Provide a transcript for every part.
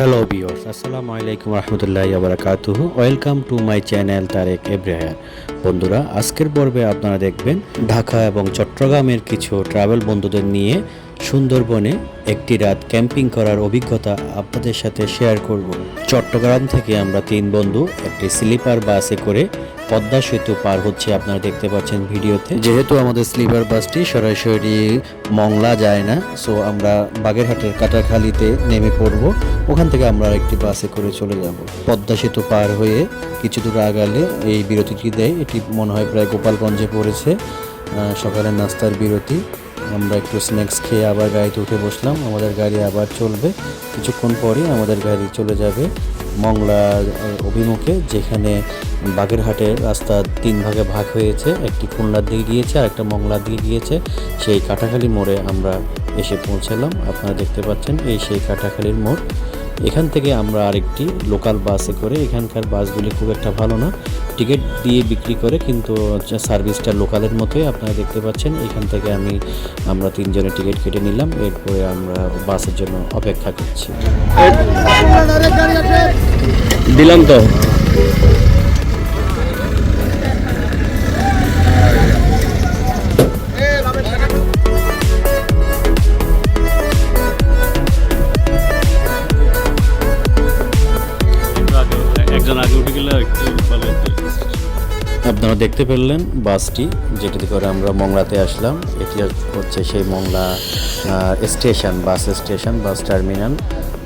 Hello viewers আসসালামু আলাইকুম রহমতুল্লাহ আবরাকাতুহ welcome to my channel Tarek Ebrahar বন্ধুরা আজকের পর্বে আপনারা দেখবেন ঢাকা এবং চট্টগ্রামের কিছু ট্রাভেল বন্ধুদের নিয়ে সুন্দরবনে একটি রাত ক্যাম্পিং করার অভিজ্ঞতা আপনাদের সাথে শেয়ার করব। চট্টগ্রাম থেকে আমরা তিন বন্ধু একটি স্লিপার বাসে করে পদ্মা সেতু পার হচ্ছে। আপনারা দেখতে পাচ্ছেন ভিডিওতে। যেহেতু আমাদের স্লিপার বাসটি সরাসরি মংলা যায় না সো আমরা বাগেরহাটের কাটাখালিতে নেমে পড়ব। ওখান থেকে আমরা একটি বাসে করে চলে যাব। পদ্মা সেতু পার হয়ে কিছু দূর আগালে এই বিরতিটি দেয়। এটি মনে হয় প্রায় গোপালগঞ্জে পড়েছে। সকালের নাস্তার বিরতি। আমরা একটু স্ন্যাক্স খেয়ে আবার গাড়িতে উঠে বসলাম। আমাদের গাড়ি আবার চলবে। কিছুক্ষণ পরে আমাদের গাড়ি চলে যাবে মংলা অভিমুখে, যেখানে বাগেরহাটের রাস্তা তিন ভাগে ভাগ হয়েছে। একটি খুলনার দিকে গিয়েছে আর একটা মংলার দিকে গিয়েছে। সেই কাটাখালি মোড়ে আমরা এসে পৌঁছালাম। আপনারা দেখতে পাচ্ছেন এই সেই কাটাখালির মোড়। এখান থেকে আমরা আরেকটি লোকাল বাসে করে এখানকার বাসগুলি খুব একটা ভালো না। টিকিট দিয়ে বিক্রি করে কিন্তু সার্ভিসটা লোকালের মতোই আপনারা দেখতে পাচ্ছেন। এখান থেকে আমি, আমরা তিনজনের টিকিট কেটে নিলাম। এরপরে আমরা বাসের জন্য অপেক্ষা করছি। দিলাম তো। দেখতে পেলেন বাসটি যেটিতে করে আমরা মংলাতে আসলাম। এটি হচ্ছে সেই Mongla station, bus station, bus terminal.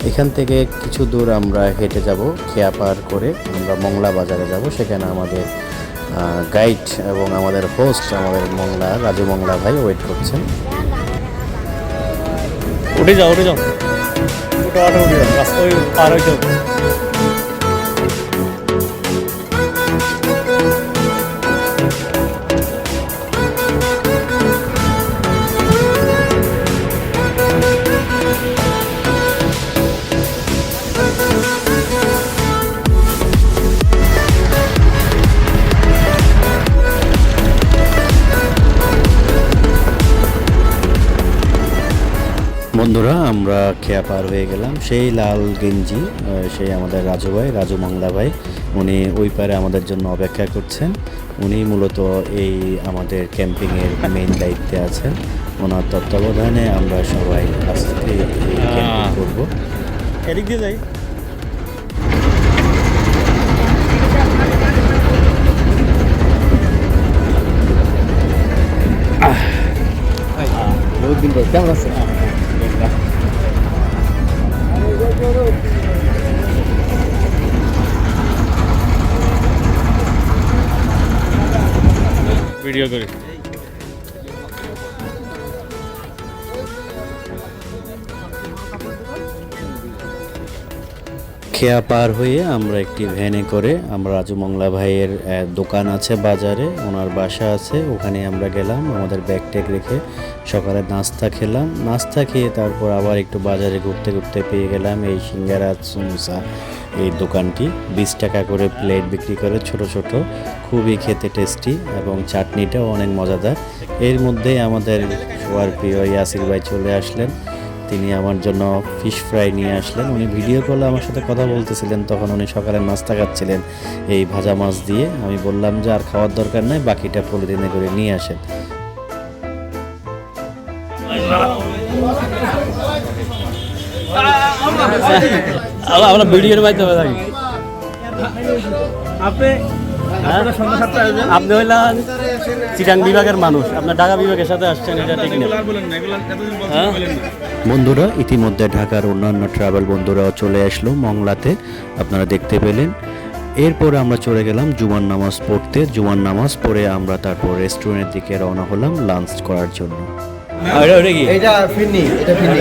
এখান থেকে কিছু দূর আমরা হেঁটে যাব, খেয়া পার করে আমরা মংলা বাজারে যাব। সেখানে আমাদের গাইড এবং আমাদের হোস্ট আমাদের মংলা, রাজু মংলা ভাই ওয়েট করছেন। উঠে যাও উঠে যাও। পার হয়ে যাও। বন্ধুরা আমরা খেয়া পার হয়ে গেলাম। সেই লাল গেঞ্জি সেই আমাদের রাজু ভাই রাজু মংলা ভাই উনি ওই পারে আমাদের জন্য অপেক্ষা করছেন। উনি মূলত এই আমাদের ক্যাম্পিংয়ের মেইন দায়িত্বে আছেন। ওনার তত্ত্বাবধানে আমরা সবাই আজকে করব। এদিক দিয়ে যাই। বহুদিন কেমন আছে ভিডিও করি। খেয়া পার হয়ে আমরা একটি ভ্যানে করে আমরা রাজু মংলা ভাইয়ের দোকান আছে বাজারে ওনার বাসা আছে ওখানে আমরা গেলাম আমাদের ব্যাগ ট্যাগ রেখে সকালে নাস্তা খেলাম। নাস্তা খেয়ে তারপর আবার একটু বাজারে ঘুরতে ঘুরতে পেয়ে গেলাম এই সিঙ্গারা সমোসা, এই দোকানটি। বিশ টাকা করে প্লেট বিক্রি করে ছোট ছোট, খুবই খেতে টেস্টি এবং চাটনিটাও অনেক মজাদার। এর মধ্যে আমাদের সবার প্রিয় ইয়াসির ভাই চলে আসলেন। তিনি আমার জন্য ফিশ ফ্রাই নিয়ে আসলেন। উনি ভিডিও কলে আমার সাথে কথা বলতেছিলেন। তখন উনি সকালে নাস্তা খাচ্ছিলেন এই ভাজা মাছ দিয়ে। আমি বললাম যে, আর খাওয়ার দরকার নাই, বাকিটা পলিথিনে করে নিয়ে আসেন। আমরা আমরা ভিডিওর মাধ্যমে থাকি। আপনি হ্যাঁ? আপনি হইলেন চিটাং বিভাগের মানুষ। আপনার ঢাকা বিভাগের সাথে আসছেন এটা ঠিক না। হ্যাঁ? বন্ধুরা ইতিমধ্যে ঢাকার অন্যান্য ট্রাভেল বন্ধুরাও চলে আসলো মংলাতে। আপনারা দেখতে পেলেন। এরপরে আমরা চলে গেলাম জুমার নামাজ পড়তে। জুমার নামাজ পড়ে আমরা তারপর রেস্টুরেন্টের দিকে রওনা হলাম লাঞ্চ করার জন্য। এটা ফিরনি এটা ফিরনি।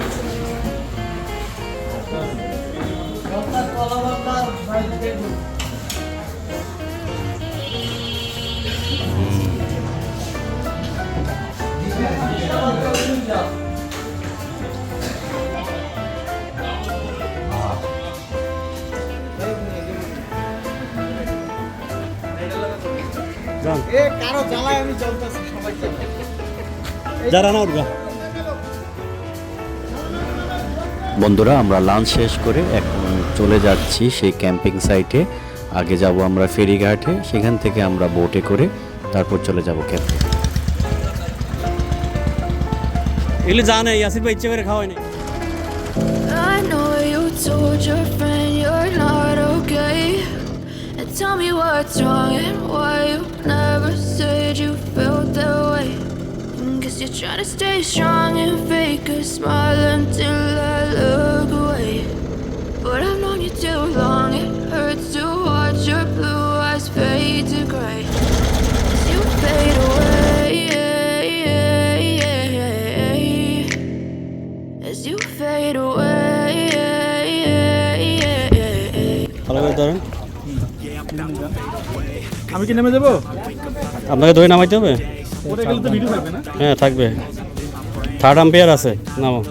এ কারও জ্বালায় আমি চলতেছি সবাইকে যারা না উঠবা। বন্ধুরা আমরা লাঞ্চ শেষ করে এখন চলে যাচ্ছি সেই ক্যাম্পিং সাইটে আগে যাব আমরা ফেরিঘাটে সেখান থেকে আমরা বোটে করে তারপর চলে যাব ক্যাম্পে এগুলি জানে ইয়াসির ভাই ইচ্ছে করে খাওয়াই নাই I know you told your friend you're not okay. Tell me what's wrong and why you never said you felt that way. Guess you're trying to stay strong and fake a smile until I look away. But I've known you too long, it hurts আমি কি নেমে যাব আপনাকে ধরে নামাইতে হবে? ওটা গেলে তো ভিডিও থাকবে না? হ্যাঁ থাকবে। থার্ড আম্পায়ার আছে নামো।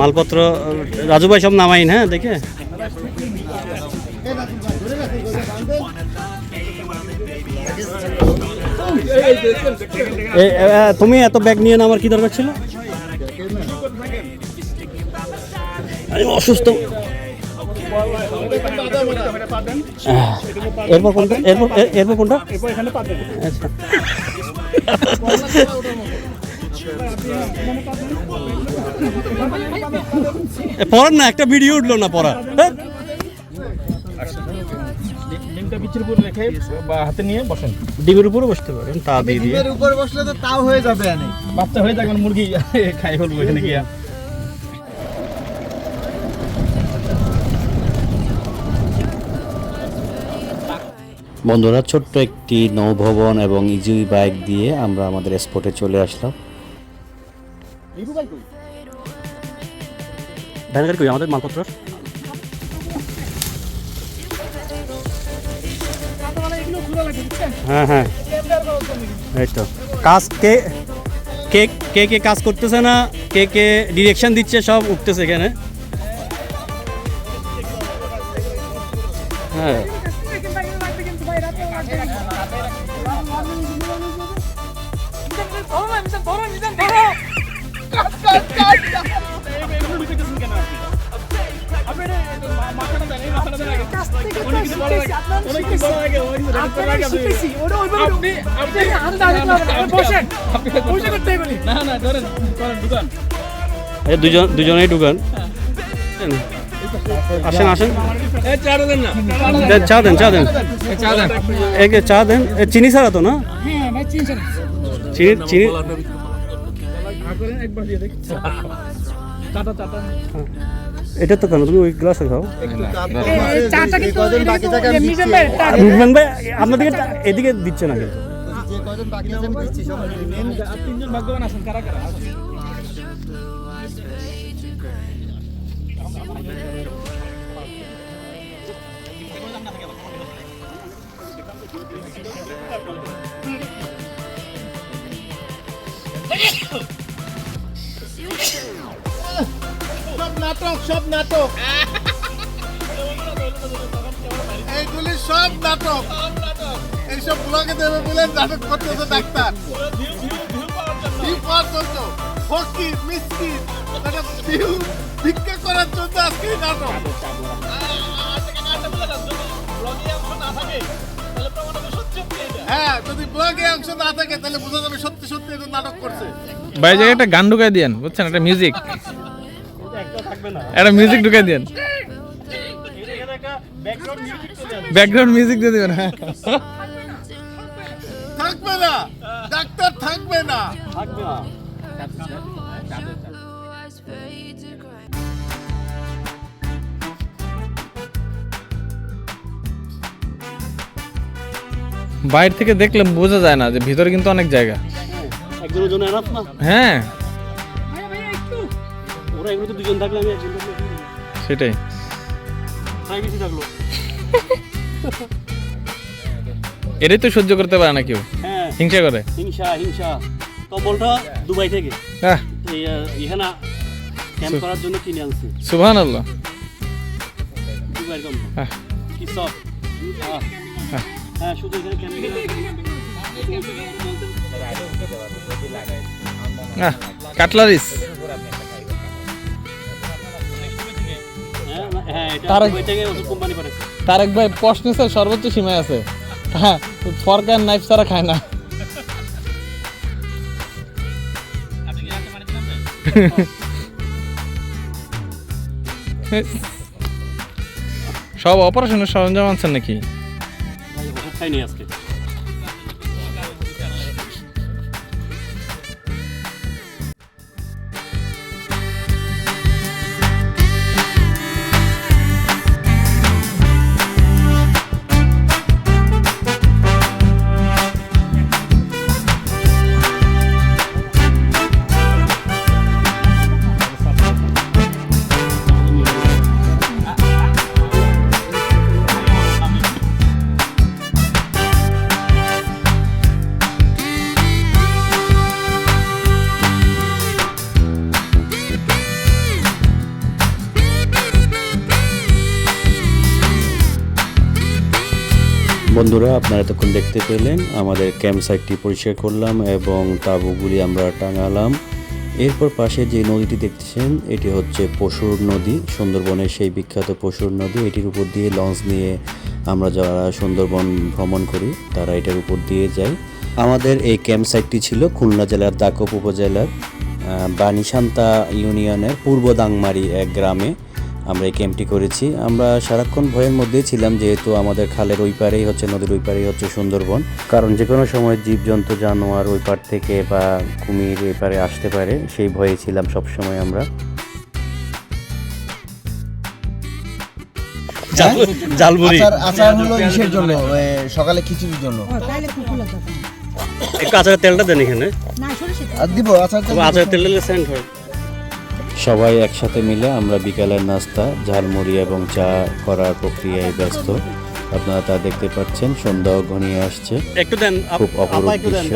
মালপত্র রাজু ভাই সব নামাইন হ্যাঁ দেখে? তুমি এত ব্যাগ নিয়ে না আমার কি দরকার ছিল? আমি অসুস্থ। এরপর এরপর এরপর আচ্ছা। পড়ার না, একটা ভিডিও উঠল না পড়া হ্যাঁ? ডিমটা বিচির উপর রেখে বা হাতে নিয়ে বসেন ডিমের উপরে বসতে পারেন তা দিয়ে দিয়ে। ডিমের উপর বসলে তো তাও হয়ে যাবে বাচ্চা হয়ে যাক মুরগি খাই ফেলব এখানে গিয়া। বন্ধুরা ছোট্ট একটি নৌভবন এবং ইজি বাইক দিয়ে আমরা আমাদের স্পটে চলে আসলাম। কই? আমাদের মালপত্র? হ্যাঁ হ্যাঁ। এই তো। কাজ কে কে কে কে কাজ করতেছে না, কে কে ডিরেকশন দিচ্ছে, সব উঠতেছে এখানে। হ্যাঁ। দুজনেই ঢুকান। আসেন আসেন। চা দেন চা দেন। চা দেন চিনি ছাড়া তো না? চিনি চিনি চাটা এটা তো কেন? তুমি ওই গ্লাসে খাও। আপনাদেরকে এদিকে দিচ্ছে না কিন্তু। যে কজন সব নাটক। এইগুলি সব নাটক। এইসব ব্লগে দেবে বলে নাটক করতেছে ডাক্তার। ফকির মিসকিন ভিক্ষা করার জন্য হ্যাঁ যদি না থাকে, তাহলে বোঝা যাবে সত্যি সত্যি নাটক করছে। ভাই জায়গায় একটা গান ঢুকাই দিয়েন, বুঝছেন? একটা মিউজিক একটা মিউজিক ঢুকাই দিয়েন। ব্যাকগ্রাউন্ড মিউজিক দিয়ে দিবেন হ্যাঁ। থাকবে না। ডাক্তার থাকবে না। Blue eyes fade to gray. বাইরে থেকে দেখলে বোঝা যায় না যে ভিতরে কিন্তু অনেক জায়গা। একজনের জন্য এনাফ না? হ্যাঁ। ওরা এগুলো তো দুজন থাকলে আমি একজন সেটাই। প্রাইভেসি থাকল। এটাই তো সহ্য করতে পারে না কেউ। হ্যাঁ। হিংসা করে। হিংসা হিংসা। কম্বলটা দুবাই থেকে। আহ, এখানে ক্যাম্প করার জন্য কিনে আনছি। সুবহান আল্লাহ কম হ্যাঁ। কি সব হ্যাঁ। হ্যাঁ শুধু এখানে ক্যাম্প কাটলারিস। তারেক ভাই প্রশ্নের সর্বোচ্চ সীমায় আছে। হ্যাঁ ফরকার নাইফ ছাড়া খায় না। সব অপারেশনের সরঞ্জাম আনছেন নাকি? খাইনি আজকে। বন্ধুরা আপনারা এতক্ষণ দেখতে পেলেন আমাদের ক্যাম্প সাইটটি পরিষ্কার করলাম এবং তাঁবুগুলি আমরা টাঙালাম। এরপর পাশে যে নদীটি দেখতেছেন এটি হচ্ছে পশুর নদী সুন্দরবনের সেই বিখ্যাত পশুর নদী। এটির উপর দিয়ে লঞ্চ নিয়ে আমরা যারা সুন্দরবন ভ্রমণ করি তারা এটার উপর দিয়ে যাই আমাদের এই ক্যাম্প সাইটটি ছিল খুলনা জেলার দাকপ উপজেলার আহ, বানিসান্তা ইউনিয়নের পূর্ব দাংমারি এক গ্রামে। আমরা এই ক্যাম্পটি করেছি। আমরা সারাক্ষণ ভয়ের মধ্যেই ছিলাম যেহেতু আমাদের খালের ওই পারেই হচ্ছে নদীর ওই পারেই হচ্ছে সুন্দরবন। কারণ যে কোনো সময় জীবজন্তু জানোয়ার ওই পার থেকে বা কুমির এই পারে আসতে পারে সেই ভয়ে ছিলাম সবসময় আমরা। জালবুড়ি। আচার আচার হলো ইসের জন্য সকালে খিচুড়ির জন্য। একটু আচারের তেলটা দেন এখানে। দিব আচার তো তবে আচারের তেল সেন্ট হয়। সবাই একসাথে মিলে আমরা বিকালের নাস্তা ঝালমুড়ি এবং চা করার প্রক্রিয়ায় ব্যস্ত। আপনারা তা দেখতে পাচ্ছেন সন্ধ্যাও ঘনিয়ে আসছে। একটু দেন খুব অপরূপ দৃশ্য।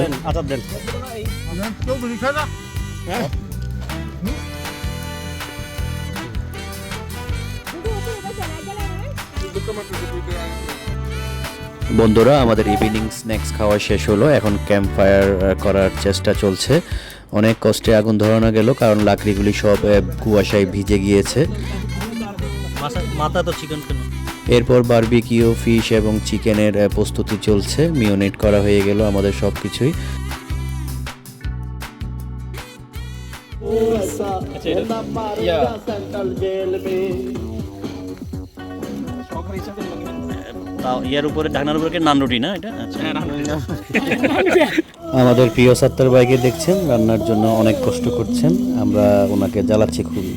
বন্ধুরা আমাদের ইভিনিং স্ন্যাক্স খাওয়া শেষ হলো। এখন ক্যাম্প ফায়ার করার চেষ্টা চলছে। অনেক কষ্টে আগুন ধরানো গেল কারণ লাকড়িগুলি সব কুয়াশায় ভিজে গিয়েছে। মাথা তো চিকেন কেন? এরপর বারবিকিউ ফিশ এবং চিকেনের প্রস্তুতি চলছে মিওনেট করা হয়ে গেল আমাদের সব কিছুই ইয়ার উপরে ঢাকনার উপরে কি নান রুটি না এটা? আচ্ছা। আমাদের প্রিয় সাত্তার বাইকে দেখছেন রান্নার জন্য অনেক কষ্ট করছেন আমরা ওনাকে জ্বালাচ্ছি খুবই।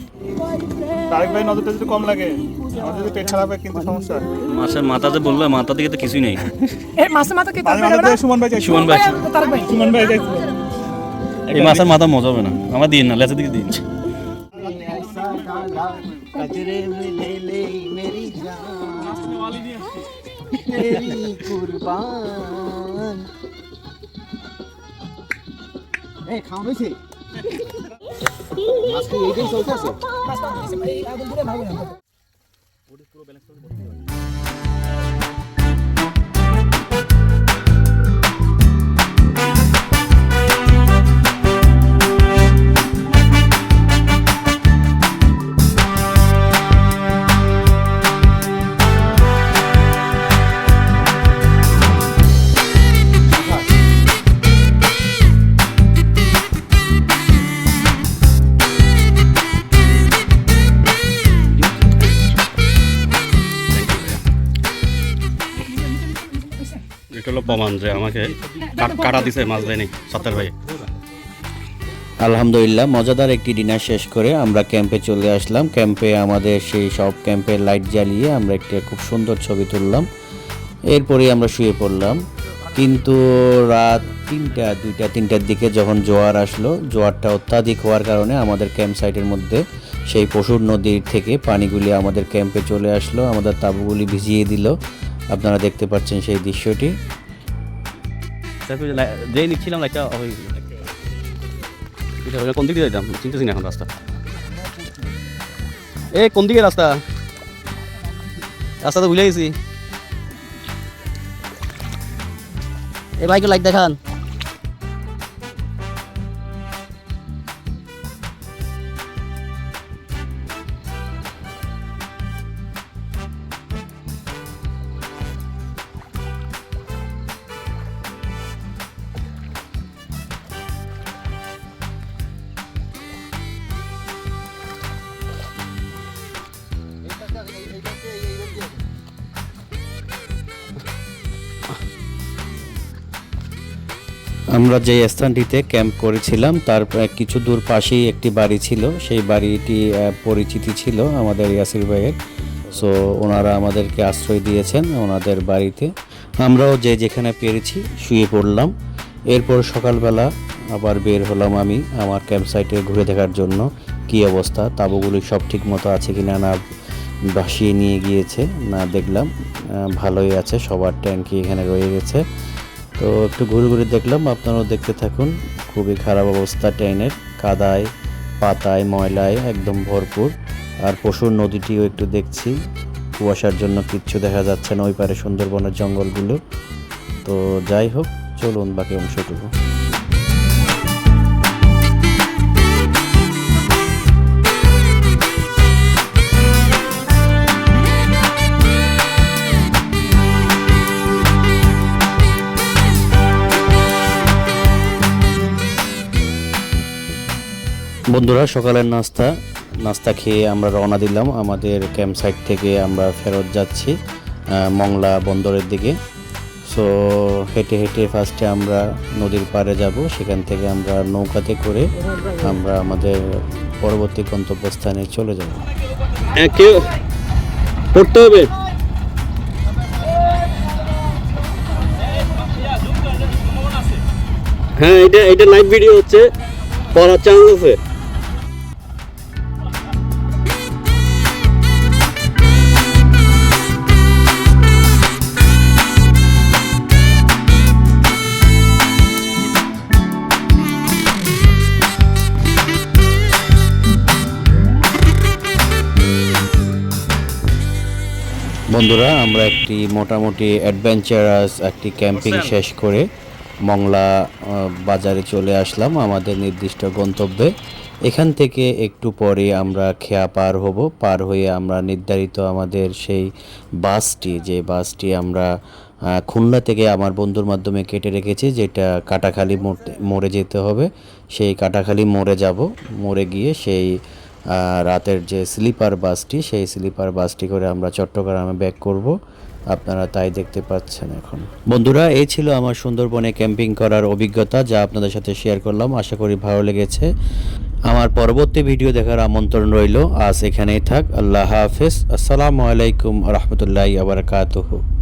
তারেক ভাই নজরটা যদি কম লাগে আমার যদি পেট খারাপ হয় কিন্তু সমস্যা। মাছের মাথা যে বলল মাথা দিকে তো কিছুই নেই। এই মাসে মাথা কি তারেক ভাই সুমন ভাই। সুমন ভাই তারেক ভাই। সুমন ভাই এই মাছের মাথা মজা হবে না। আমার দিন না লেচের দিকে দিন। এই খাওয়া হয়েছে? আজকে এইটাই চলতে আছে। এটা হলো প্রমাণ যে আমাকে কাটা দিছে, মাছ দেয়নি ভাই। আলহামদুলিল্লাহ, মজাদার একটি ডিনার শেষ করে আমরা ক্যাম্পে চলে আসলাম। ক্যাম্পে আমাদের সেই সব ক্যাম্পের লাইট জ্বালিয়ে আমরা একটা খুব সুন্দর ছবি তুললাম। এরপরে আমরা শুয়ে পড়লাম। কিন্তু রাত তিনটা, দুইটা, তিনটার দিকে যখন জোয়ার আসলো, জোয়ারটা অত্যাধিক হওয়ার কারণে আমাদের ক্যাম্প সাইটের মধ্যে সেই পশুর নদীর থেকে পানিগুলি আমাদের ক্যাম্পে চলে আসলো। আমাদের তাঁবুগুলি ভিজিয়ে দিল। আপনারা দেখতে পাচ্ছেন সেই দৃশ্যটি। যেই নিচ্ছিলাম লাইটটা হয়ে গেল। কোন দিকে যাইতাম? চিনতেছি না এখন রাস্তা। এ কোন দিকে রাস্তা? রাস্তা তো ভুলে গেছি। এ বাইকে লাইট দেখান। আমরা যে স্থানটিতে ক্যাম্প করেছিলাম, তার কিছু দূর পাশেই একটি বাড়ি ছিল। সেই বাড়িটি পরিচিতি ছিল আমাদের ইয়াসির ভাইয়ের। সো ওনারা আমাদেরকে আশ্রয় দিয়েছেন ওনাদের বাড়িতে। আমরাও যে যেখানে পেরেছি শুয়ে পড়লাম। এরপর সকালবেলা আবার বের হলাম আমি আমার ক্যাম্প সাইটে ঘুরে দেখার জন্য। কী অবস্থা? তাঁবুগুলি সব ঠিক মতো আছে কি না না ভাসিয়ে নিয়ে গিয়েছে? না দেখলাম। ভালোই আছে। সবার ট্যাঙ্কি এখানে রয়ে গেছে। তো একটু ঘুরে ঘুরে দেখলাম, আপনারাও দেখতে থাকুন। খুবই খারাপ অবস্থা ট্রেনের, কাদায়, পাতায়, ময়লায় একদম ভরপুর। আর পশুর নদীটিও একটু দেখছি, কুয়াশার জন্য কিচ্ছু দেখা যাচ্ছে না, ওই পারে সুন্দরবনের জঙ্গলগুলো। তো যাই হোক, চলুন বাকি অংশটুকু। বন্ধুরা, সকালের নাস্তা। নাস্তা খেয়ে আমরা রওনা দিলাম আমাদের ক্যাম্প সাইট থেকে আমরা ফেরত যাচ্ছি মংলা বন্দরের দিকে। সো হেঁটে হেঁটে ফার্স্টে আমরা নদীর পাড়ে যাব। সেখান থেকে আমরা নৌকাতে করে আমরা আমাদের পরবর্তী গন্তব্যস্থানে চলে যাব। কেউ পড়তে হবে। হ্যাঁ এটা এটা লাইভ ভিডিও হচ্ছে। পড়ার চ্যানেল আছে। বন্ধুরা আমরা একটি মোটামুটি অ্যাডভেঞ্চারাস একটি ক্যাম্পিং শেষ করে মংলা বাজারে চলে আসলাম আমাদের নির্দিষ্ট গন্তব্যে। এখান থেকে একটু পরে আমরা খেয়া পার হব। পার হয়ে আমরা নির্ধারিত আমাদের সেই বাসটি যে বাসটি আমরা খুলনা থেকে আমার বন্ধুর মাধ্যমে কেটে রেখেছি যেটা কাটাখালি মোড়ে যেতে হবে। সেই কাটাখালি মোড়ে যাব। মোড়ে গিয়ে সেই রাতের যে স্লিপার বাসটি, সেই স্লিপার বাসটি করে আমরা চট্টগ্রামে ব্যাক করব। আপনারা তাই দেখতে পাচ্ছেন এখন। বন্ধুরা, এই ছিল আমার সুন্দরবনে ক্যাম্পিং করার অভিজ্ঞতা যা আপনাদের সাথে শেয়ার করলাম। আশা করি ভালো লেগেছে। আমার পরবর্তী ভিডিও দেখার আমন্ত্রণ রইল। আজ এখানেই থাক। আল্লাহ হাফেজ। আসসালামু আলাইকুম রহমতুল্লাহ আবরকাতহ